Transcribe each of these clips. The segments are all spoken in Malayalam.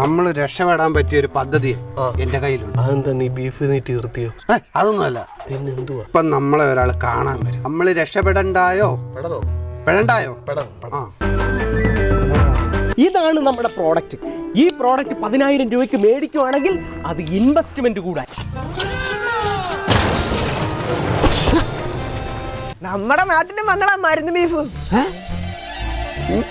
നമ്മൾ രക്ഷപ്പെടാൻ പറ്റിയ ഒരു പദ്ധതി എന്റെ കയ്യിലുണ്ട്. അതെന്താ നീ ബീഫ് നീ തീർത്തിയോ? അതൊന്നുമല്ല. പിന്നെന്തുവാ? ഇപ്പൊ നമ്മളെ ഒരാൾ കാണാൻ വരും. നമ്മൾ രക്ഷപ്പെടണ്ടായോ? പെടണോ? പെടണ്ടായോ? ആ. ഇതാണ് നമ്മുടെ പ്രോഡക്റ്റ് ഈ പ്രോഡക്റ്റ് പതിനായിരം രൂപയ്ക്ക് മേടിക്കുവാണെങ്കിൽ അത് ഇൻവെസ്റ്റ്മെന്റ് കൂടാൻ നമ്മുടെ നാട്ടിലും വന്നടാ മരുന്ന് ബീഫ്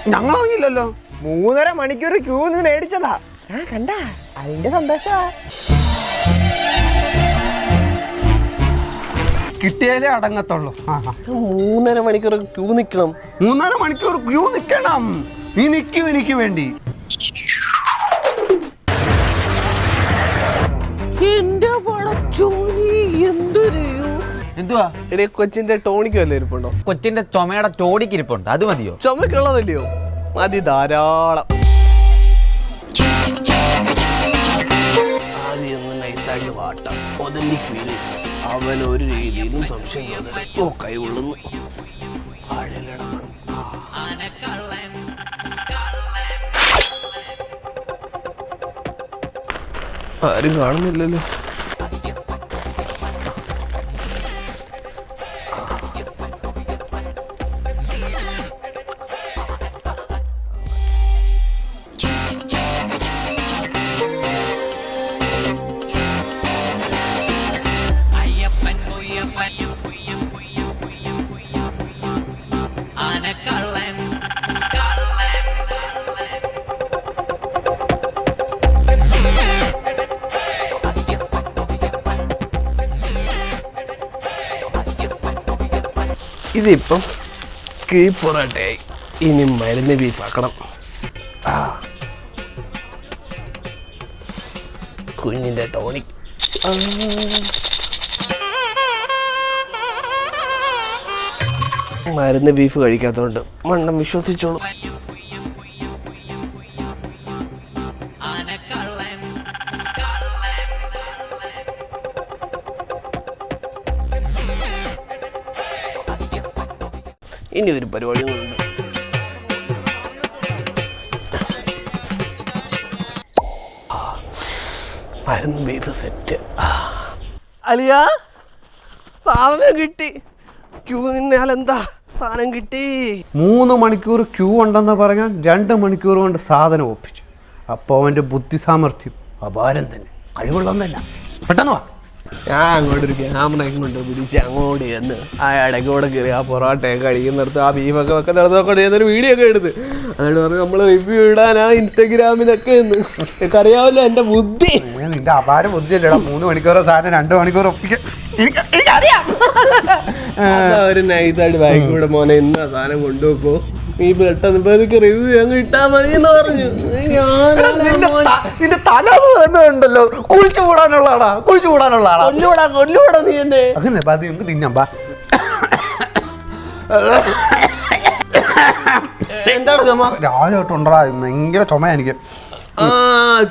ഞങ്ങളറിഞ്ഞില്ലല്ലോ. മൂന്നര മണിക്കൂർ ക്യൂ നിന്ന് മേടിച്ചതാ. ആ കണ്ട. അതിന്റെ സന്തോഷമാ കിട്ടിയാലേ അടങ്ങത്തുള്ളൂ. മൂന്നര മണിക്കൂർ ക്യൂ നിൽക്കണം മൂന്നര മണിക്കൂർ ക്യൂ നിൽക്കണം നീ നിൽക്കും എനിക്ക് വേണ്ടി. എന്റെ പടച്ചോനി എന്തൊരു എന്തുവാ? എടേ കൊച്ചിന്റെ ടോണിക്ക് വല്ല ഇരിപ്പുണ്ടോ? കൊച്ചിന്റെ ചുമയുടെ ടോണിക്ക് ഇരിപ്പുണ്ട്. അത് മതിയോ? ചുമക്കുള്ളതല്ലയോ? മതി ധാരാളം. ആദ്യം നൈസായിട്ട് വാട്ടാം. ഒതന്റിക് ഫീൽ അവൻ ഒരു രീതിയിലും സംശയം തോന്നരുത്. ഓ കൈകൊള്ളുന്നു ആരും കാണുന്നില്ലല്ലോ. ഇതിപ്പം കീ ഇനി മരുന്ന് ബീഫാക്കണം ആ. കുഞ്ഞിന്റെ ടോണിക്. മരുന്ന് ബീഫ് കഴിക്കാത്തതുകൊണ്ട് മണ്ണം വിശ്വസിച്ചോളൂ ഇനി ഒരു പരിപാടി സെറ്റ്. അലിയ സാധനം കിട്ടി. ക്യൂ നിന്നാൽ എന്താ? സാധനം കിട്ടി. മൂന്ന് മണിക്കൂർ ക്യൂ ഉണ്ടെന്ന് പറഞ്ഞാൽ രണ്ട് മണിക്കൂർ കൊണ്ട് സാധനം ഒപ്പിച്ചു. അപ്പോൾ അവന്റെ ബുദ്ധി സാമർഥ്യം അപാരം തന്നെ. കഴിവുള്ളൊന്നല്ല പെട്ടെന്ന് വാ. ഞാൻ അങ്ങോട്ട് ഒരു ക്യാമറയും കൊണ്ട് പിടിച്ച് അങ്ങോട്ട് ചെന്ന് ആ ഇടയ്ക്കൂടെ കയറി ആ പൊറോട്ടയൊക്കെ കഴിക്കുന്നിടത്ത് ആ ബീഫൊക്കെ വെക്കുന്നിടത്തൊക്കെ ചെയ്യുന്നൊരു വീഡിയോ ഒക്കെ എടുത്ത്. അതുകൊണ്ട് പറഞ്ഞു നമ്മൾ റിവ്യൂ ഇടാൻ ആ ഇൻസ്റ്റഗ്രാമിലൊക്കെ എന്ന് എനിക്കറിയാമല്ലോ എന്റെ ബുദ്ധി. നിന്റെ അപാര ബുദ്ധി അല്ലേടാ മൂന്ന് മണിക്കൂറോ സാധനം രണ്ട് മണിക്കൂർ ഒപ്പിക്കാൻ ഒരു നൈസായിട്ട് ബാഗ് കൂടെ മോനെ ഇന്ന സാധനം കൊണ്ടുപോക്കോ നീ പെട്ടെന്ന് റിവ്യൂ അങ്ങ് ഇട്ടാ മതി എന്ന് പറഞ്ഞു. നിന്റെ തല എന്ന് പറയുന്നുണ്ടല്ലോ കുഴിച്ചു കൂടാനുള്ളതാടാ കുഴിച്ചു കൂടാനുള്ളതാടാ. കൊല്ലൂടാ കൊല്ലൂടാ നീ എന്നെ. അങ്ങനെ ബാ നമുക്ക് തിന്നാം ബാ. രാവിലെ തൊട്ടുണ്ടാ ഭയങ്കര ചുമ എനിക്ക്. ആ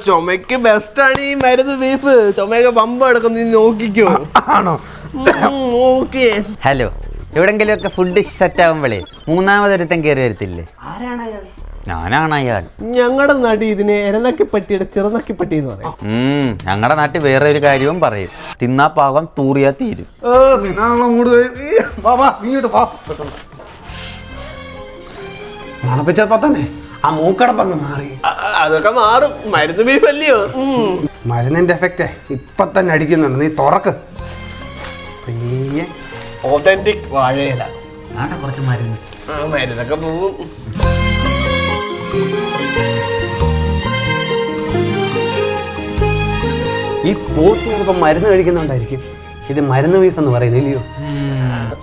ചുമക്ക് ബെസ്റ്റാണ് ഈ മരുന്ന് ബീഫ് ചുമയൊക്കെ പമ്പ് എടുക്കും നീ നോക്കിക്കോ. ആണോ? ഓക്കേ ഹലോ എവിടെങ്കിലും ഒക്കെ ഫുഡ് സെറ്റ് ആകുമ്പോഴേ മൂന്നാമതൊരുത്തൻ കയറി വരത്തില്ലേ? ഞാനാണ് അയാൾ. ഞങ്ങളുടെ നാട്ടിൽ ഇതിനെ എരനക്കിപ്പട്ടിയുടെ ചെറുനക്കിപ്പട്ടി എന്ന് പറയും. ഉം ഞങ്ങളുടെ നാട്ടിൽ വേറെ ഒരു കാര്യവും പറയും. തിന്നാ പാകം തൂറിയാ തീരും. ഏ, തിന്നാനുള്ള ആ മൂക്കടപ്പങ്ങ് മാറി. അതൊക്കെ മാറും. മരുന്ന് ബീഫ് അല്ലയോ? ഉം. മരുന്നിന്റെ എഫക്റ്റ് ഇപ്പൊ തന്നെ അടിക്കുന്നുണ്ട്. നീ തുറക്ക്. പയ്യെ ഓതന്റിക് വാഴയില. കുറച്ച് മരുന്ന്. ആ മരുന്നൊക്കെ പോവും ഈ പോത്ത് ചിലപ്പോൾ മരുന്ന് കഴിക്കുന്നുണ്ടായിരിക്കും. ഇത് മരുന്ന് ബീഫ് എന്ന് പറയുന്നില്ലയോ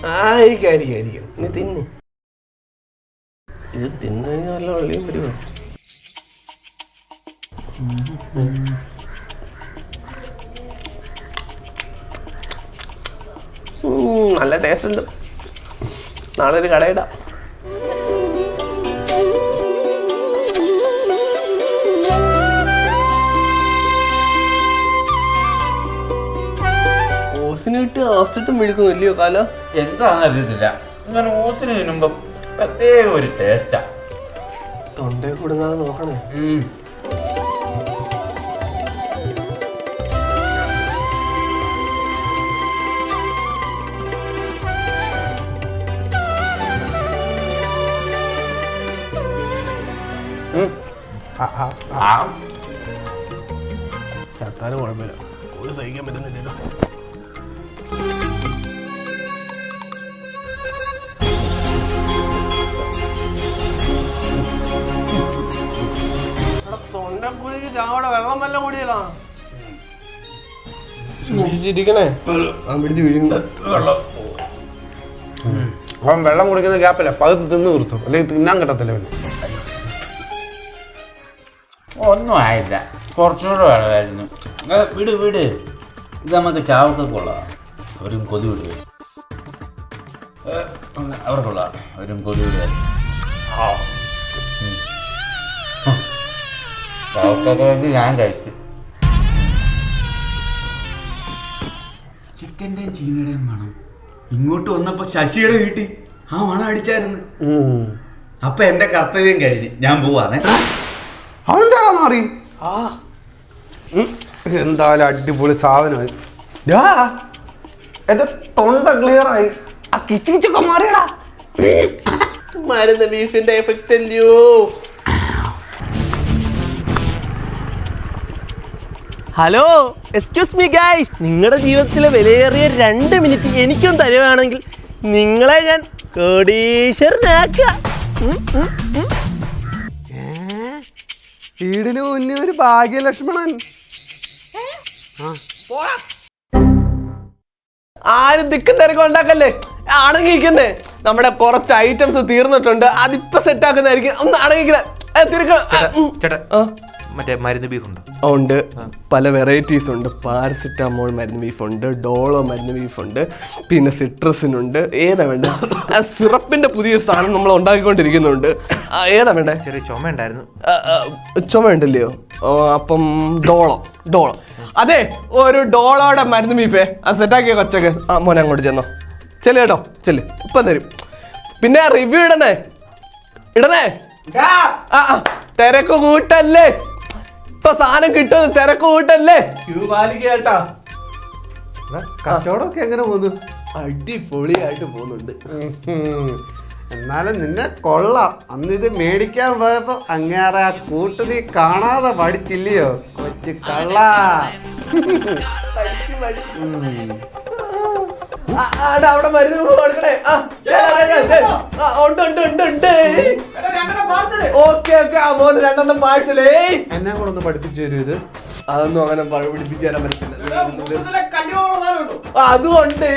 ആയിരിക്കും ആയിരിക്കും ആയിരിക്കും. നീ തിന്ന്. ഇത് തിന്നു കഴിഞ്ഞാൽ നല്ല വെള്ളിയും വരുമോ നല്ല ടേസ്റ്റ് ഉണ്ട്. നാളെ ഒരു കടയിടാം. ഓസിന് കിട്ടി ആസിട്ടും മെഴുക്കുന്നില്ലയോ കാല? എന്താണെന്ന് അറിയത്തില്ല. ഇങ്ങനെ ഓസിന് തിന്നുമ്പോ പ്രത്യേക ഒരു ടേസ്റ്റാ തൊണ്ടേ കൂടുന്നത് നോക്കണേ. ചത്താലും കുഴപ്പമില്ല. ഒരു സഹിക്കാൻ പറ്റുന്നില്ലല്ലോ. സൂക്ഷിച്ചിരിക്കണേ പിടിച്ച് അവൻ വെള്ളം. കുടിക്കുന്ന ഗ്യാപ്പില്ല. പകുതി തിന്ന് നിർത്തും. അല്ലെങ്കിൽ തിന്നാൻ കിട്ടത്തില്ല പിന്നെ. ഒന്നും ആയില്ല. കുറച്ചുകൂടെ വേണമായിരുന്നു ഏ, വിട് വിട്. ഇത് നമുക്ക് ചാവൊക്കെ കൊള്ളാം അവരും കൊതി വിടുക അവർക്കുള്ള അവരും കൊതി വിടുക ചാവക്കൊക്കെ വേണ്ടി ഞാൻ കഴിച്ചു. ചിക്കന്റെയും ചീനയുടെയും മണം. ഇങ്ങോട്ട് വന്നപ്പോ ശശിയുടെ വീട്ടിൽ ആ മണം അടിച്ചായിരുന്നു. അപ്പൊ എന്റെ കർത്തവ്യം കഴിഞ്ഞ് ഞാൻ പോവാണേ. അവനെന്താടാ മാറി ആ. എന്തായാലും അടിപൊളി സാധനമായി. ഡാ, എന്റെ തൊണ്ട ക്ലിയർ ആയി. ആ കിച്ചു കിച്ചൊക്കെ മാറിയടാ. മരുന്ന് ബീഫിന്റെ എഫക്റ്റ് അല്ലയോ? ഹലോ എക്സ്ക്യൂസ് മീ ഗൈസ് നിങ്ങളുടെ ജീവിതത്തിലെ വിലയേറിയ രണ്ട് മിനിറ്റ് എനിക്കും തരുവാണെങ്കിൽ നിങ്ങളെ ഞാൻ കോടീശ്വരനാക്കാം. വീടിന് മുന്നേ ഒരു ഭാഗ്യലക്ഷ്മണൻ ആരും ദിക്കും തിരക്കും ഉണ്ടാക്കല്ലേ? അടങ്ങിയിരിക്കുന്നേ നമ്മുടെ കുറച്ച് ഐറ്റംസ് തീർന്നിട്ടുണ്ട്. അതിപ്പോ സെറ്റ് ആക്കുന്നതായിരിക്കും. ഒന്ന് അടങ്ങിക്കുന്ന തിരക്ക്. ചേട്ടാ മറ്റേ മരുന്ന് ബീഫ് ഉണ്ടോ? ഉണ്ട്. പല വെറൈറ്റീസ് ഉണ്ട്. പാരസിറ്റാമോൾ മരുന്ന് ബീഫ് ഉണ്ട് ഡോളോ മരുന്ന് ബീഫ് ഉണ്ട് പിന്നെ സിട്രസിനുണ്ട് ഏതാ വേണ്ട? ആ സിറപ്പിന്റെ പുതിയൊരു സാധനം നമ്മൾ ഉണ്ടാക്കിക്കൊണ്ടിരിക്കുന്നുണ്ട്. ആ, ഏതാ വേണ്ടേ? ചെറിയ ചുമ ഉണ്ടായിരുന്നു. ആ, ആ, ചുമ ഉണ്ടല്ലയോ? ഓ, അപ്പം ഡോളോ ഡോളോ. അതെ ഒരു ഡോളോടെ മരുന്ന് ബീഫേ ആ സെറ്റാക്കിയ കൊച്ചൊക്കെ? ആ മോനെ അങ്ങോട്ട് ചെന്നോ. ചെല്ലു കേട്ടോ ചെല്ല്. ഇപ്പം തരും. പിന്നെ റിവ്യൂ ഇടണേ. ഇടണേ. ആ ആ, തിരക്ക് കൂട്ടല്ലേ? ഇപ്പൊ സാധനം കിട്ടുന്നത് തിരക്ക് കൂട്ടല്ലേ? ക്യൂ കച്ചവടമൊക്കെ എങ്ങനെ പോകുന്നു? അടിപൊളിയായിട്ട് പോകുന്നുണ്ട്. എന്നാലും നിന്നെ കൊള്ളാം. അന്ന് ഇത് മേടിക്കാൻ പോയപ്പോ അങ്ങേറെ ആ കൂട്ട് നീ കാണാതെ പഠിച്ചില്ലയോ കൊച്ചു കള്ള. അവിടെ മരുന്ന് കൊടുക്കണേ. ഉണ്ട് ഉണ്ട് ഉണ്ട് ഉണ്ട്. Okay okay. ആ മോന് രണ്ടെണ്ണം പാഴ്സലേ എന്നെ കൂടെ ഒന്ന് പഠിപ്പിച്ചു തരൂ ഇത്? അതൊന്നും അങ്ങനെ പ- പിടിപ്പിച്ച് തരാൻ പറ്റില്ല അതുകൊണ്ട്